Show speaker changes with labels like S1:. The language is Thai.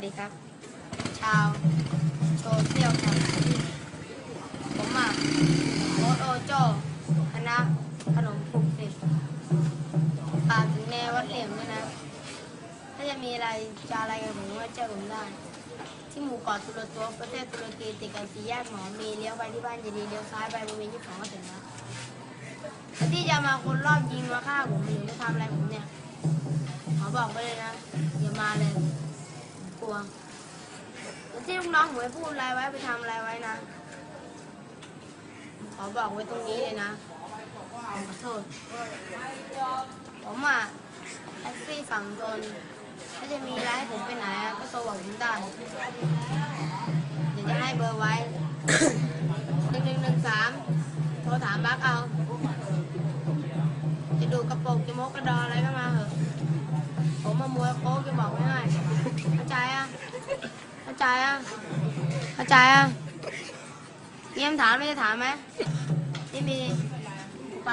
S1: วัสดีครับ ชาวโซเชียลครับ ผมอะโคโอโจคณะขนมปุกเด็ปากถึงแนววัดเหลี่ยมด้วยนะ ถ้าจะมีอะไรจะอะไรกับผมก็เจอผมได้ ที่หมู่เกาะตุรตัวประเทศตุรกีติดกับสี่แยกหมอมีเลี้ยวไปที่บ้านเจดีย์เลี้ยวซ้ายไปบริเวณที่สองก็ถึงแล้วแล้วที่จะมาคนรอบยิงมาฆ่าผมหรือจะทำอะไรผมเนี่ยขอบอกไปเลยนะอย่ามาเลย กลัวแล้วที่ลูกน้องผมไปพูดอะไรไว้ไปทำอะไรไว้นะ ขอบอกไว้ตรงนี้เลยนะผมขอโทษผมอะแท็กซี่ฝั่งทนถ้าจะมีอะไรให้ผมไปไหนอะก็โทรบอกผมได้เดี๋ยวจะให้เบอร์ไว้ หนึ่งหนึ่งหนึ่งสามโทรถามบักเอา จะดูกระโปรงจะมกกระดออะไรก็มาเหอะ ผมมามวยโคกจะบอกไม่ให้เข้าใจอะ เข้า ใจอะเข้าใจอะเยี่ยมถามไม่ได้ถามไหมไม่มีไป